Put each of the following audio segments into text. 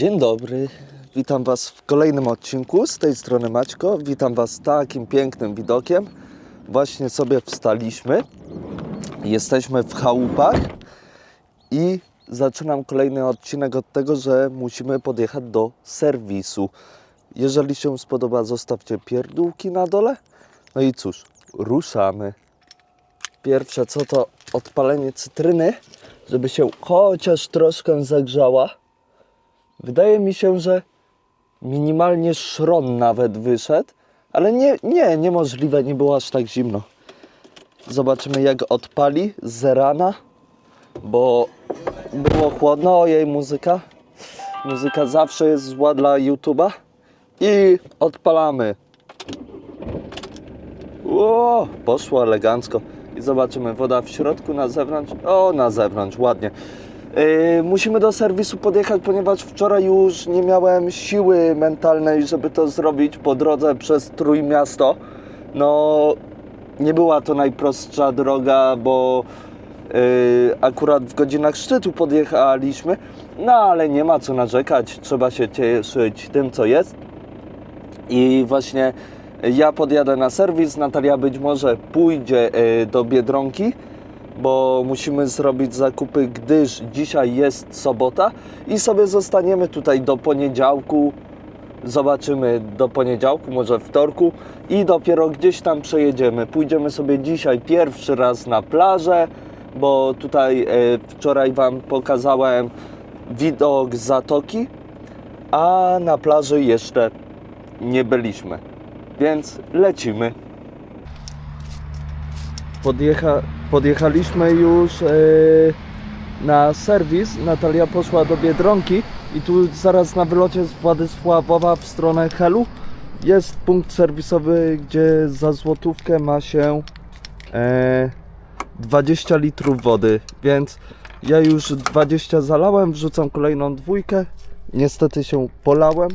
Dzień dobry, witam Was w kolejnym odcinku. Z tej strony Maćko, witam Was takim pięknym widokiem. Właśnie sobie wstaliśmy, jesteśmy w chałupach i zaczynam kolejny odcinek od tego, że musimy podjechać do serwisu. Jeżeli się spodoba, zostawcie pierdółki na dole. No i cóż, ruszamy. Pierwsze co to odpalenie cytryny, żeby się chociaż troszkę zagrzała. Wydaje mi się, że minimalnie szron nawet wyszedł, ale nie, nie, niemożliwe, nie było aż tak zimno. Zobaczymy jak odpali z rana, bo było chłodno, ojej muzyka. Muzyka zawsze jest zła dla YouTube'a. I odpalamy. O, poszło elegancko. I zobaczymy, woda w środku, na zewnątrz. O, na zewnątrz, ładnie. Yy, musimy do serwisu podjechać, ponieważ wczoraj już nie miałem siły mentalnej, żeby to zrobić po drodze przez Trójmiasto. No, nie była to najprostsza droga, bo yy, akurat w godzinach szczytu podjechaliśmy. No, ale nie ma co narzekać, trzeba się cieszyć tym, co jest. I właśnie ja podjadę na serwis, Natalia być może pójdzie y, do Biedronki, bo musimy zrobić zakupy, gdyż dzisiaj jest sobota i sobie zostaniemy tutaj do poniedziałku. Zobaczymy do poniedziałku, może wtorku i dopiero gdzieś tam przejedziemy. Pójdziemy sobie dzisiaj pierwszy raz na plażę, bo tutaj y, wczoraj Wam pokazałem widok zatoki, a na plaży jeszcze nie byliśmy. Więc lecimy. Podjecha, podjechaliśmy już e, na serwis. Natalia poszła do Biedronki i tu zaraz na wylocie z Władysławowa w stronę Helu jest punkt serwisowy, gdzie za złotówkę ma się e, 20 litrów wody, więc ja już 20 zalałem, wrzucam kolejną dwójkę. Niestety się polałem,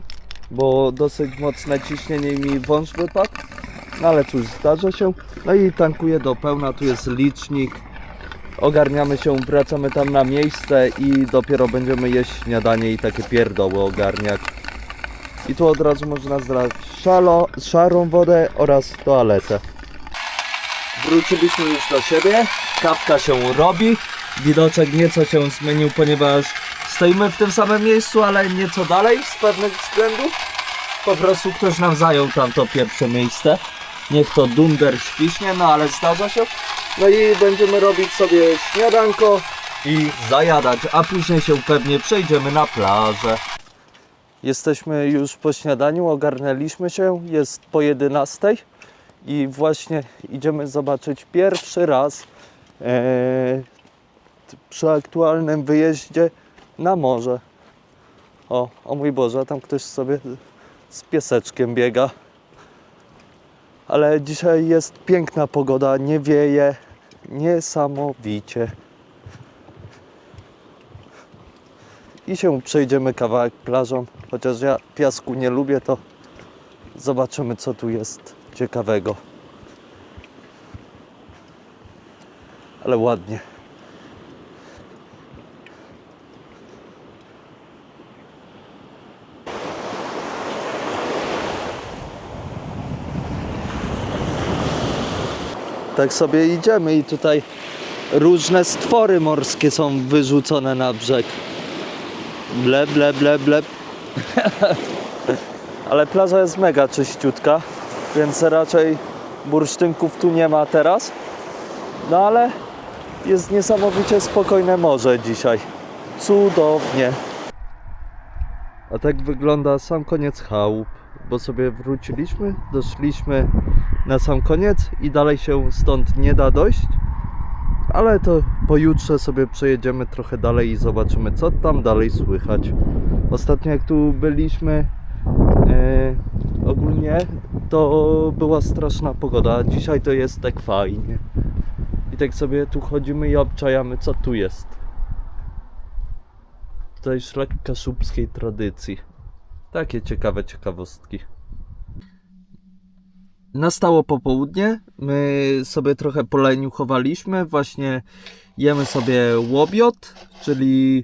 bo dosyć mocne ciśnienie mi wąż wypadł. No ale cóż, zdarza się. No i tankuję do pełna, tu jest licznik. Ogarniamy się, wracamy tam na miejsce i dopiero będziemy jeść śniadanie i takie pierdoły ogarniać. I tu od razu można zlać szalo, szarą wodę oraz toaletę. Wróciliśmy już do siebie, kawka się robi. Widoczek nieco się zmienił, ponieważ stoimy w tym samym miejscu, ale nieco dalej z pewnych względów. Po prostu ktoś nam zajął tamto pierwsze miejsce. Niech to dunder świśnie, no ale zdarza się. No i będziemy robić sobie śniadanko i zajadać, a później się pewnie przejdziemy na plażę. Jesteśmy już po śniadaniu, ogarnęliśmy się, jest po 11 i właśnie idziemy zobaczyć pierwszy raz e, przy aktualnym wyjeździe na morze. O, o mój Boże, tam ktoś sobie z pieseczkiem biega. Ale dzisiaj jest piękna pogoda, nie wieje, niesamowicie. I się przejdziemy kawałek plażą, chociaż ja piasku nie lubię, to zobaczymy co tu jest ciekawego. Ale ładnie. Tak sobie idziemy i tutaj różne stwory morskie są wyrzucone na brzeg. Ble, ble, ble, ble. Ale plaża jest mega czyściutka, więc raczej bursztynków tu nie ma teraz. No ale jest niesamowicie spokojne morze dzisiaj. Cudownie. A tak wygląda sam koniec chałup, bo sobie wróciliśmy, doszliśmy na sam koniec i dalej się stąd nie da dojść. Ale to pojutrze sobie przejedziemy trochę dalej i zobaczymy, co tam dalej słychać. Ostatnio jak tu byliśmy, e, ogólnie to była straszna pogoda. Dzisiaj to jest tak fajnie. I tak sobie tu chodzimy i obczajamy, co tu jest. Szlak kaszubskiej tradycji. Takie ciekawe ciekawostki. Nastało popołudnie, my sobie trochę poleniuchowaliśmy, właśnie jemy sobie łobiot, czyli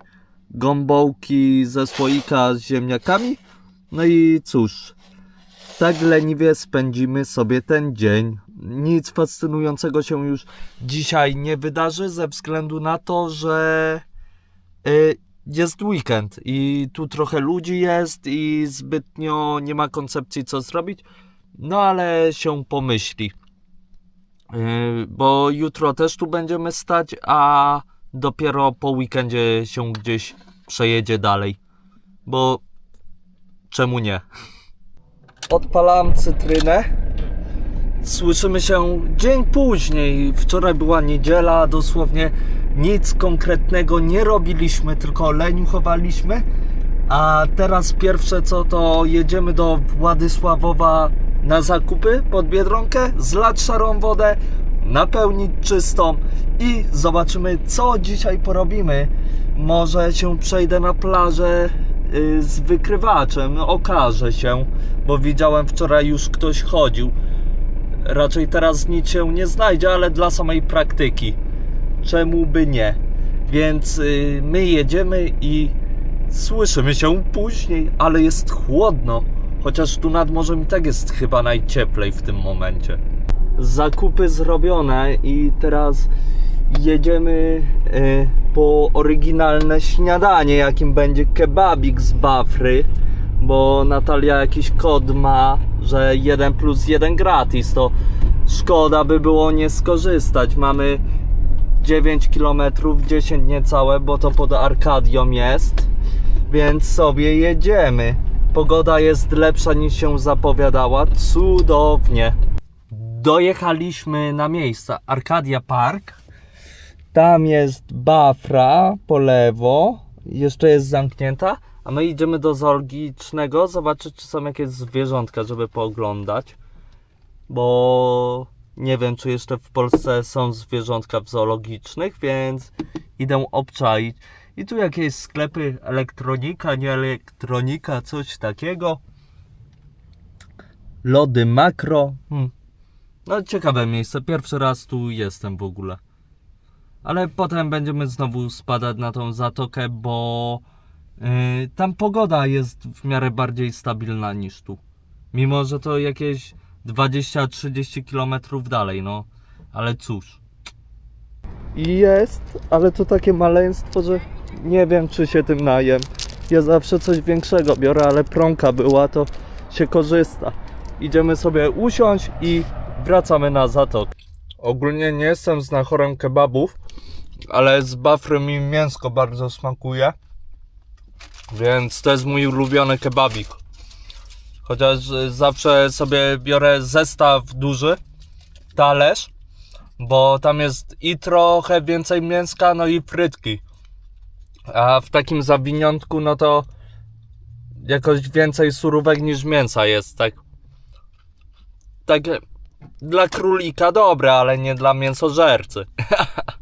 gąbołki ze słoika z ziemniakami. No i cóż, tak leniwie spędzimy sobie ten dzień. Nic fascynującego się już dzisiaj nie wydarzy ze względu na to, że y, jest weekend i tu trochę ludzi jest i zbytnio nie ma koncepcji co zrobić. No ale się pomyśli. Yy, bo jutro też tu będziemy stać, a dopiero po weekendzie się gdzieś przejedzie dalej. Bo czemu nie? Odpalam cytrynę. Słyszymy się dzień później. Wczoraj była niedziela, dosłownie nic konkretnego nie robiliśmy, tylko leniuchowaliśmy. A teraz pierwsze co to jedziemy do Władysławowa na zakupy pod Biedronkę, zlać szarą wodę, napełnić czystą i zobaczymy co dzisiaj porobimy. Może się przejdę na plażę y, z wykrywaczem, okaże się, bo widziałem wczoraj już ktoś chodził. Raczej teraz nic się nie znajdzie, ale dla samej praktyki. Czemu by nie? Więc y, my jedziemy i słyszymy się później, ale jest chłodno. Chociaż tu nad morzem i tak jest chyba najcieplej w tym momencie. Zakupy zrobione i teraz jedziemy y, po oryginalne śniadanie, jakim będzie kebabik z Bafry, bo Natalia jakiś kod ma, że 1 plus 1 gratis, to szkoda by było nie skorzystać. Mamy 9 km, 10 niecałe, bo to pod Arkadią jest, więc sobie jedziemy. Pogoda jest lepsza niż się zapowiadała, cudownie. Dojechaliśmy na miejsce Arkadia Park. Tam jest Bafra po lewo, jeszcze jest zamknięta, a my idziemy do zoologicznego zobaczyć, czy są jakieś zwierzątka, żeby pooglądać. Bo nie wiem, czy jeszcze w Polsce są zwierzątka w zoologicznych, więc idę obczaić. I tu jakieś sklepy, elektronika, nie elektronika, coś takiego. Lody makro. Hmm. No ciekawe miejsce, pierwszy raz tu jestem w ogóle. Ale potem będziemy znowu spadać na tą zatokę, bo yy, tam pogoda jest w miarę bardziej stabilna niż tu. Mimo, że to jakieś 20-30 km dalej, no. Ale cóż. Jest, ale to takie maleństwo, że nie wiem, czy się tym najem. Ja zawsze coś większego biorę, ale prąka była, to się korzysta. Idziemy sobie usiąść i wracamy na zatok. Ogólnie nie jestem znachorem kebabów, ale z bafry mi mięsko bardzo smakuje. Więc to jest mój ulubiony kebabik. Chociaż y, zawsze sobie biorę zestaw duży, talerz, bo tam jest i trochę więcej mięska, no i frytki. A w takim zawiniątku, no to jakoś więcej surówek niż mięsa jest, tak. Tak dla królika dobre, ale nie dla mięsożercy.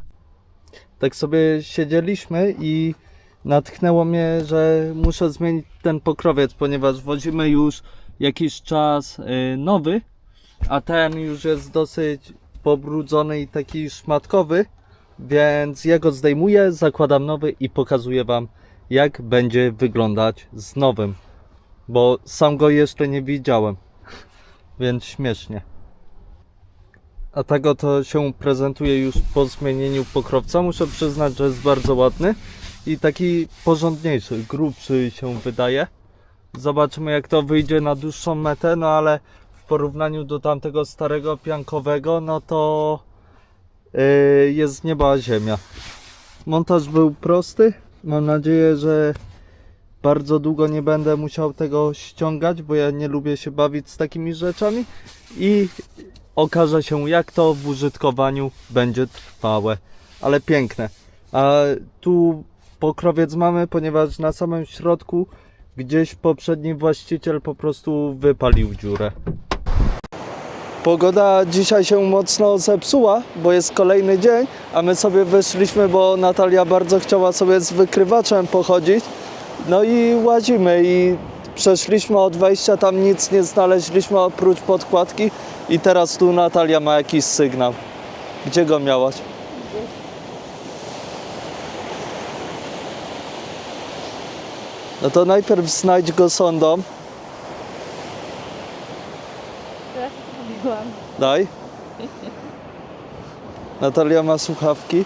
tak sobie siedzieliśmy i natchnęło mnie, że muszę zmienić ten pokrowiec, ponieważ wozimy już jakiś czas y, nowy, a ten już jest dosyć pobrudzony i taki szmatkowy, więc ja go zdejmuję, zakładam nowy i pokazuję Wam, jak będzie wyglądać z nowym, bo sam go jeszcze nie widziałem, więc śmiesznie. A tego to się prezentuje już po zmienieniu pokrowca. Muszę przyznać, że jest bardzo ładny i taki porządniejszy, grubszy się wydaje. Zobaczymy jak to wyjdzie na dłuższą metę, no ale w porównaniu do tamtego starego piankowego, no to yy, jest nieba ziemia. Montaż był prosty. Mam nadzieję, że bardzo długo nie będę musiał tego ściągać, bo ja nie lubię się bawić z takimi rzeczami i okaże się jak to w użytkowaniu będzie trwałe, ale piękne. A tu pokrowiec mamy, ponieważ na samym środku gdzieś poprzedni właściciel po prostu wypalił dziurę. Pogoda dzisiaj się mocno zepsuła, bo jest kolejny dzień, a my sobie wyszliśmy, bo Natalia bardzo chciała sobie z wykrywaczem pochodzić. No i łazimy i przeszliśmy od wejścia, tam nic nie znaleźliśmy oprócz podkładki i teraz tu Natalia ma jakiś sygnał. Gdzie go miałaś? No to najpierw znajdź go sondą. Teraz zrobiłam. Daj. Natalia ma słuchawki.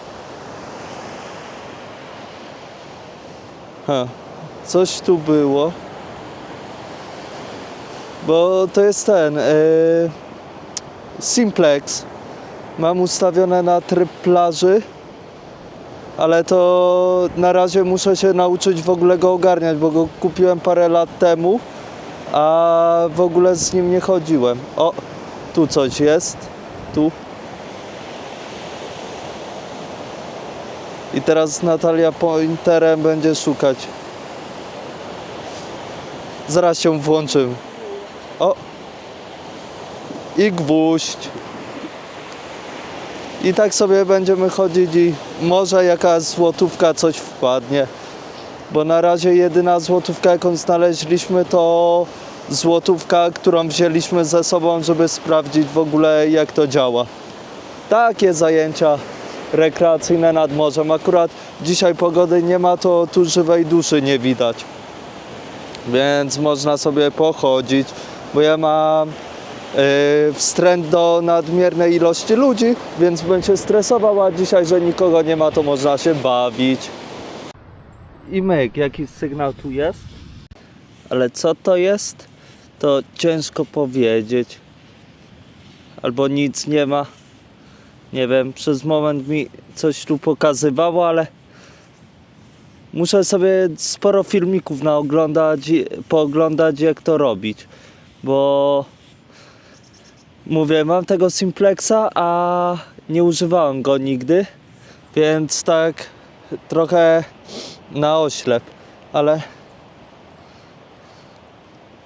Ha, coś tu było. Bo to jest ten. Yy, Simplex. Mam ustawione na tryb plaży. Ale to na razie muszę się nauczyć w ogóle go ogarniać, bo go kupiłem parę lat temu, a w ogóle z nim nie chodziłem. O, tu coś jest. Tu. I teraz Natalia pointerem będzie szukać. Zaraz się włączymy. O! I gwóźdź. I tak sobie będziemy chodzić i może jakaś złotówka coś wpadnie. Bo na razie jedyna złotówka jaką znaleźliśmy to złotówka, którą wzięliśmy ze sobą, żeby sprawdzić w ogóle jak to działa. Takie zajęcia rekreacyjne nad morzem. Akurat dzisiaj pogody nie ma, to tu żywej duszy nie widać. Więc można sobie pochodzić, bo ja mam wstręt do nadmiernej ilości ludzi, więc się stresował, a dzisiaj, że nikogo nie ma, to można się bawić. I myk, jakiś sygnał tu jest? Ale co to jest? To ciężko powiedzieć. Albo nic nie ma. Nie wiem, przez moment mi coś tu pokazywało, ale muszę sobie sporo filmików naoglądać, pooglądać jak to robić. Bo mówię, mam tego Simplexa, a nie używałem go nigdy, więc tak trochę na oślep, ale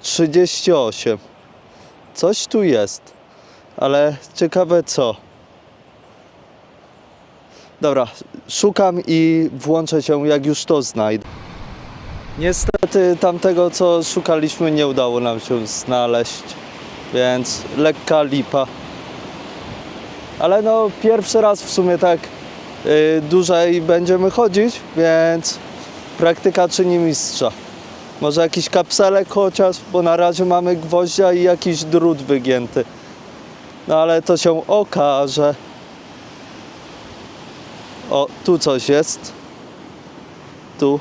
38. Coś tu jest, ale ciekawe co. Dobra, szukam i włączę się jak już to znajdę. Niestety tamtego co szukaliśmy nie udało nam się znaleźć, więc lekka lipa. Ale no pierwszy raz w sumie tak y, dłużej będziemy chodzić, więc praktyka czyni mistrza. Może jakiś kapselek chociaż, bo na razie mamy gwoździa i jakiś drut wygięty. No ale to się okaże. O, tu coś jest. Tu.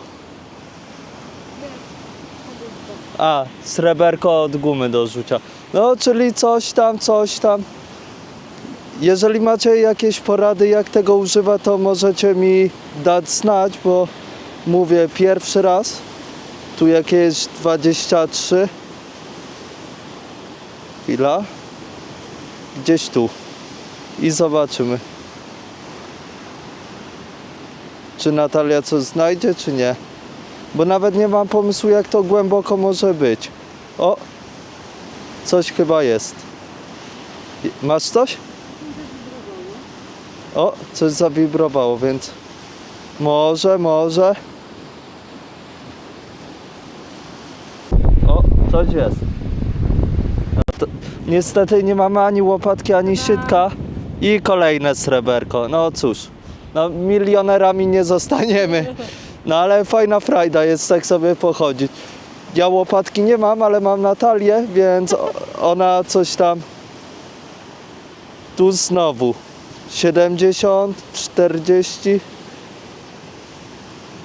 A, sreberko od gumy do rzucia. No, czyli coś tam, coś tam. Jeżeli macie jakieś porady, jak tego używać, to możecie mi dać znać, bo mówię pierwszy raz. Tu jakieś 23. Chwila. Gdzieś tu. I zobaczymy. Czy Natalia coś znajdzie, czy nie. Bo nawet nie mam pomysłu, jak to głęboko może być. O! Coś chyba jest. Masz coś? O, coś zawibrowało, więc może, może. O, coś jest. To, niestety nie mamy ani łopatki, ani sitka i kolejne sreberko. No cóż, no milionerami nie zostaniemy. No ale fajna frajda jest tak sobie pochodzić. Ja łopatki nie mam, ale mam Natalię, więc ona coś tam. Tu znowu 70, 40.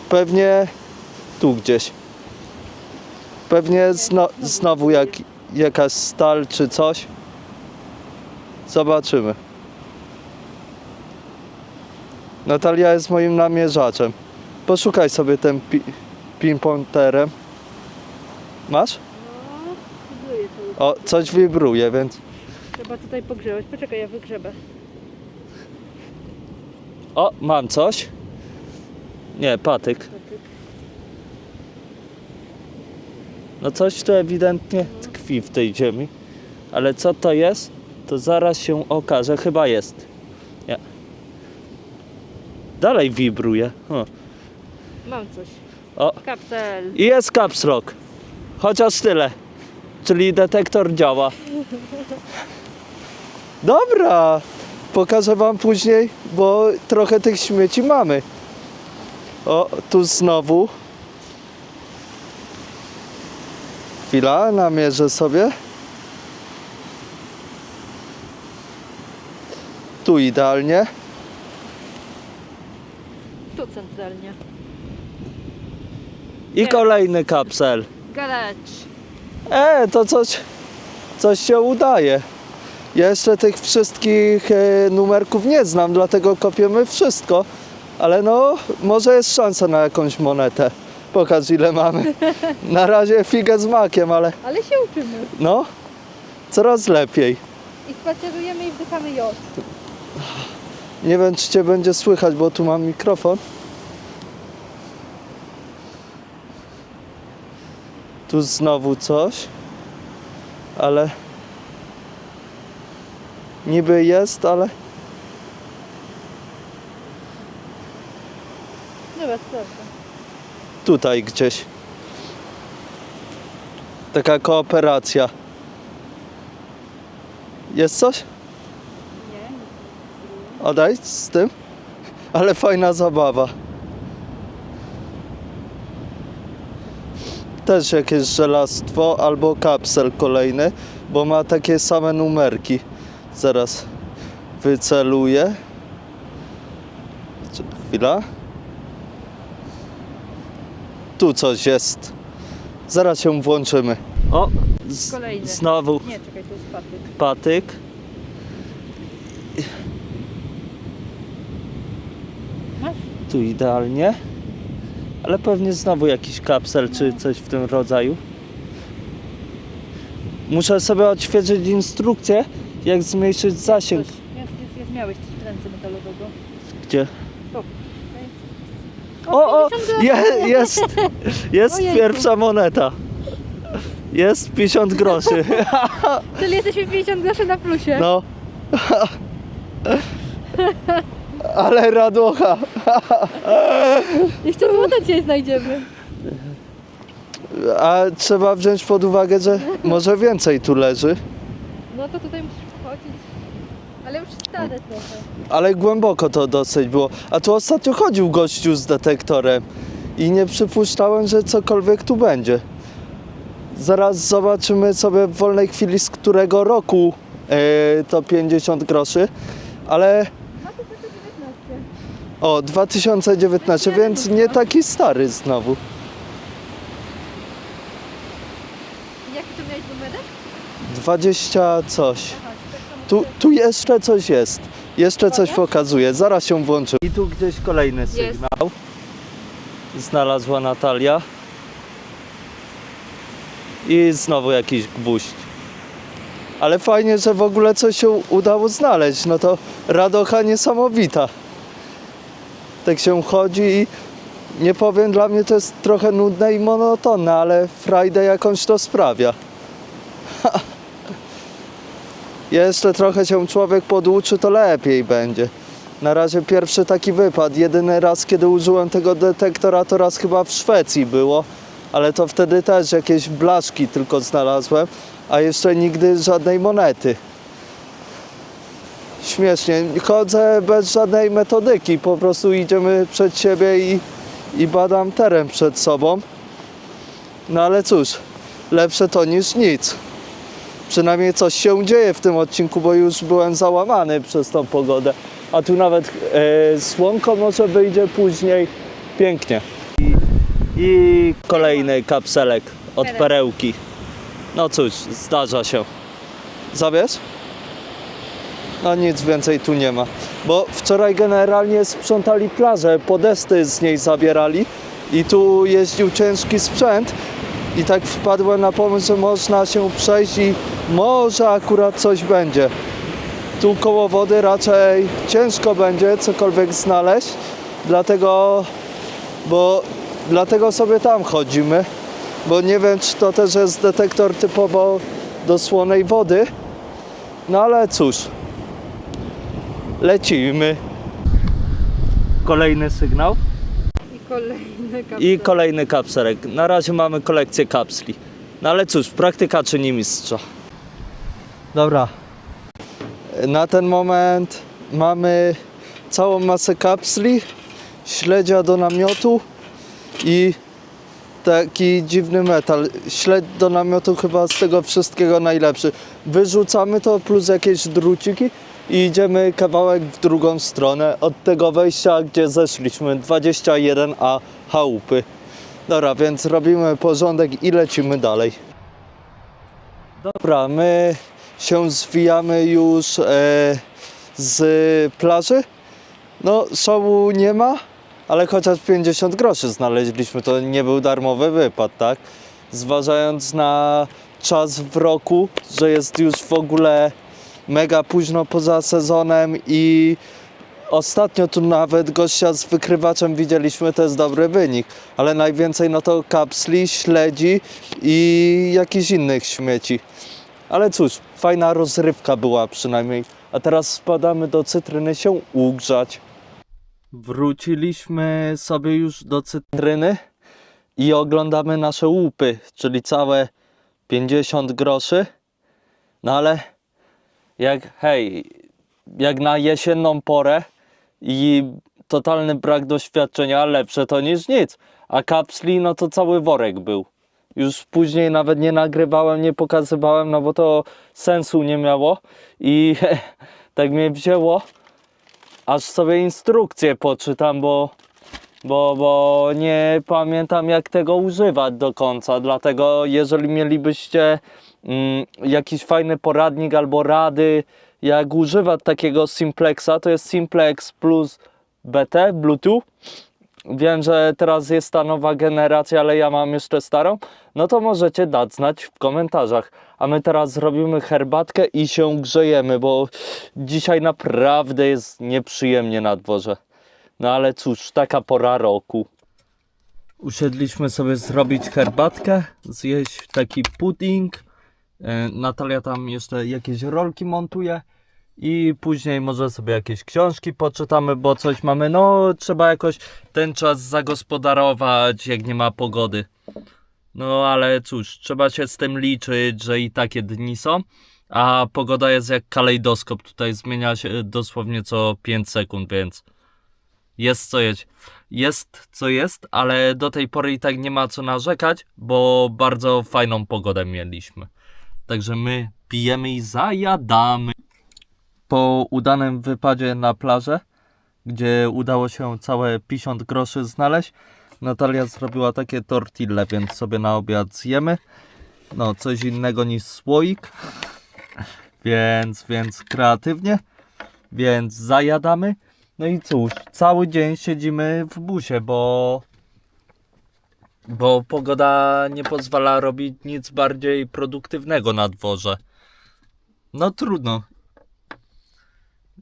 Pewnie tu gdzieś. Pewnie zno, znowu jak, jakaś stal czy coś. Zobaczymy. Natalia jest moim namierzaczem. Poszukaj sobie tym pi-. Masz? No, to. O, coś wibruje, więc. Trzeba tutaj pogrzebać. Poczekaj, ja wygrzebę. O, mam coś. Nie, patyk. Patyk. No coś tu ewidentnie tkwi w tej ziemi. Ale co to jest? To zaraz się okaże. Chyba jest. Nie. Dalej wibruje. O. Mam coś. o. Kapsel. I jest caps lock. Chociaż tyle. Czyli detektor działa. Dobra. Pokażę wam później, bo trochę tych śmieci mamy. O, tu znowu. Chwila, namierzę sobie. Tu idealnie. Tu centralnie. I kolejny kapsel. Galacz. E, to coś, coś się udaje. Ja jeszcze tych wszystkich e, numerków nie znam, dlatego kopiemy wszystko. Ale no, może jest szansa na jakąś monetę. Pokaż ile mamy. Na razie figę z makiem, ale Ale się uczymy. no, coraz lepiej. I spacerujemy i wdychamy jod. Nie wiem, czy cię będzie słychać, bo tu mam mikrofon. Tu znowu coś, ale niby jest, ale Dobra, sprawdzę. tutaj gdzieś. Taka kooperacja. Jest coś? Nie. Oddaj z tym. Ale fajna zabawa. Też jakieś żelastwo albo kapsel kolejny, bo ma takie same numerki. Zaraz wyceluję. Chwila. Tu coś jest. Zaraz się włączymy. O, z, Kolejny. znowu Nie, czekaj, to jest patyk. patyk. Masz? Tu idealnie. Ale pewnie znowu jakiś kapsel czy coś w tym rodzaju. Muszę sobie odświeżyć instrukcję, jak zmniejszyć zasięg. Coś. Jest, jest, jest. Miałeś coś w ręce metalowego. Gdzie? Stop. O, o! 50 Je, jest! Jest Ojejku. pierwsza moneta. Jest 50 groszy. Czyli jesteśmy 50 groszy na plusie. No. Ale radocha. Jeszcze złote dzisiaj znajdziemy. A trzeba wziąć pod uwagę, że może więcej tu leży. No to tutaj musisz wchodzić. Ale już stare trochę. Ale głęboko to dosyć było. A tu ostatnio chodził gościu z detektorem i nie przypuszczałem, że cokolwiek tu będzie. Zaraz zobaczymy sobie w wolnej chwili z którego roku e, to 50 groszy. Ale 2019. o 2019, więc nie taki stary znowu. I jaki to miałeś numerek? 20 coś. Tak Tu, tu jeszcze coś jest. Jeszcze coś pokazuje. Zaraz się włączy. I tu gdzieś kolejny sygnał. Znalazła Natalia. I znowu jakiś gwóźdź. Ale fajnie, że w ogóle coś się udało znaleźć. No to radocha niesamowita. Tak się chodzi i nie powiem, dla mnie to jest trochę nudne i monotonne, ale frajdę jakąś to sprawia. Jeszcze trochę się człowiek poduczy, to lepiej będzie. Na razie pierwszy taki wypad. Jedyny raz, kiedy użyłem tego detektora, to raz chyba w Szwecji było, ale to wtedy też jakieś blaszki tylko znalazłem, a jeszcze nigdy żadnej monety. Śmiesznie. Chodzę bez żadnej metodyki, po prostu idziemy przed siebie i, i badam teren przed sobą. No ale cóż, lepsze to niż nic przynajmniej coś się dzieje w tym odcinku, bo już byłem załamany przez tą pogodę. A tu nawet e, słonko może wyjdzie później. Pięknie. I, i kolejny kapselek od perełki. No cóż, zdarza się. Zabierz? No nic więcej tu nie ma. Bo wczoraj generalnie sprzątali plażę, podesty z niej zabierali i tu jeździł ciężki sprzęt i tak wpadłem na pomysł, że można się przejść i może akurat coś będzie. Tu koło wody raczej ciężko będzie cokolwiek znaleźć, dlatego, bo, dlatego sobie tam chodzimy, bo nie wiem czy to też jest detektor typowo do słonej wody, no ale cóż, lecimy. Kolejny sygnał. I kolejny kapsel. I kolejny kapselek. Na razie mamy kolekcję kapsli. No ale cóż, praktyka czyni mistrza. Dobra. Na ten moment mamy całą masę kapsli, śledzia do namiotu i taki dziwny metal. Śledź do namiotu chyba z tego wszystkiego najlepszy. Wyrzucamy to plus jakieś druciki i idziemy kawałek w drugą stronę od tego wejścia, gdzie zeszliśmy. 21A chałupy. Dobra, więc robimy porządek i lecimy dalej. Dobra, my się zwijamy już e, z plaży. No, szału nie ma, ale chociaż 50 groszy znaleźliśmy. To nie był darmowy wypad, tak? Zważając na czas w roku, że jest już w ogóle mega późno poza sezonem i ostatnio tu nawet gościa z wykrywaczem widzieliśmy, to jest dobry wynik. Ale najwięcej no to kapsli, śledzi i jakichś innych śmieci. Ale cóż, fajna rozrywka była przynajmniej. A teraz spadamy do cytryny się ugrzać. Wróciliśmy sobie już do cytryny i oglądamy nasze łupy, czyli całe 50 groszy. No ale jak, hej, jak na jesienną porę i totalny brak doświadczenia, lepsze to niż nic. A kapsli, no to cały worek był. Już później nawet nie nagrywałem, nie pokazywałem, no bo to sensu nie miało. I tak mnie wzięło, aż sobie instrukcję poczytam, bo, bo, bo nie pamiętam jak tego używać do końca. Dlatego jeżeli mielibyście jakiś fajny poradnik albo rady, jak używać takiego Simplexa, to jest Simplex plus BT, Bluetooth. Wiem, że teraz jest ta nowa generacja, ale ja mam jeszcze starą. No to możecie dać znać w komentarzach. A my teraz zrobimy herbatkę i się grzejemy, bo dzisiaj naprawdę jest nieprzyjemnie na dworze. No ale cóż, taka pora roku. Usiedliśmy sobie zrobić herbatkę, zjeść taki pudding. E, Natalia tam jeszcze jakieś rolki montuje. I później może sobie jakieś książki poczytamy, bo coś mamy. No, trzeba jakoś ten czas zagospodarować, jak nie ma pogody. No, ale cóż, trzeba się z tym liczyć, że i takie dni są. A pogoda jest jak kalejdoskop. Tutaj zmienia się dosłownie co 5 sekund, więc jest co jest. Jest co jest, ale do tej pory i tak nie ma co narzekać, bo bardzo fajną pogodę mieliśmy. Także my pijemy i zajadamy po udanym wypadzie na plażę, gdzie udało się całe 50 groszy znaleźć, Natalia zrobiła takie tortille, więc sobie na obiad zjemy. No, coś innego niż słoik. Więc, więc kreatywnie. Więc zajadamy. No i cóż, cały dzień siedzimy w busie, bo bo pogoda nie pozwala robić nic bardziej produktywnego na dworze. No trudno,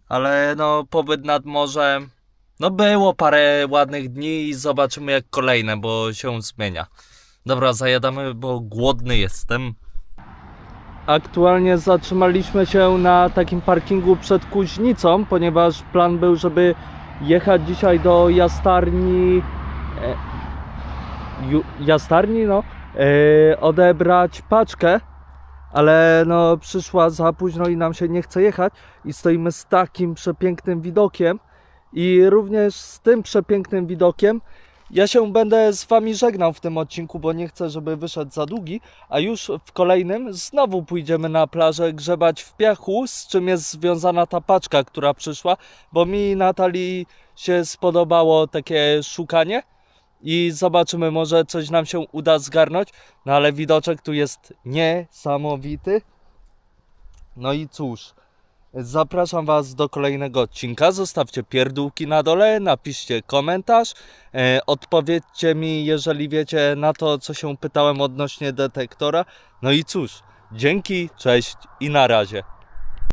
ale no pobyt nad morzem, no było parę ładnych dni i zobaczymy jak kolejne, bo się zmienia. Dobra, zajadamy, bo głodny jestem. Aktualnie zatrzymaliśmy się na takim parkingu przed Kuźnicą, ponieważ plan był, żeby jechać dzisiaj do jastarni. Jastarni, no. E, odebrać paczkę ale no przyszła za późno i nam się nie chce jechać i stoimy z takim przepięknym widokiem i również z tym przepięknym widokiem ja się będę z wami żegnał w tym odcinku, bo nie chcę, żeby wyszedł za długi, a już w kolejnym znowu pójdziemy na plażę grzebać w piachu, z czym jest związana ta paczka, która przyszła, bo mi Natalii się spodobało takie szukanie i zobaczymy, może coś nam się uda zgarnąć. No ale widoczek tu jest niesamowity. No i cóż, zapraszam Was do kolejnego odcinka. Zostawcie pierdółki na dole, napiszcie komentarz, e, odpowiedzcie mi, jeżeli wiecie na to, co się pytałem odnośnie detektora. No i cóż, dzięki, cześć i na razie.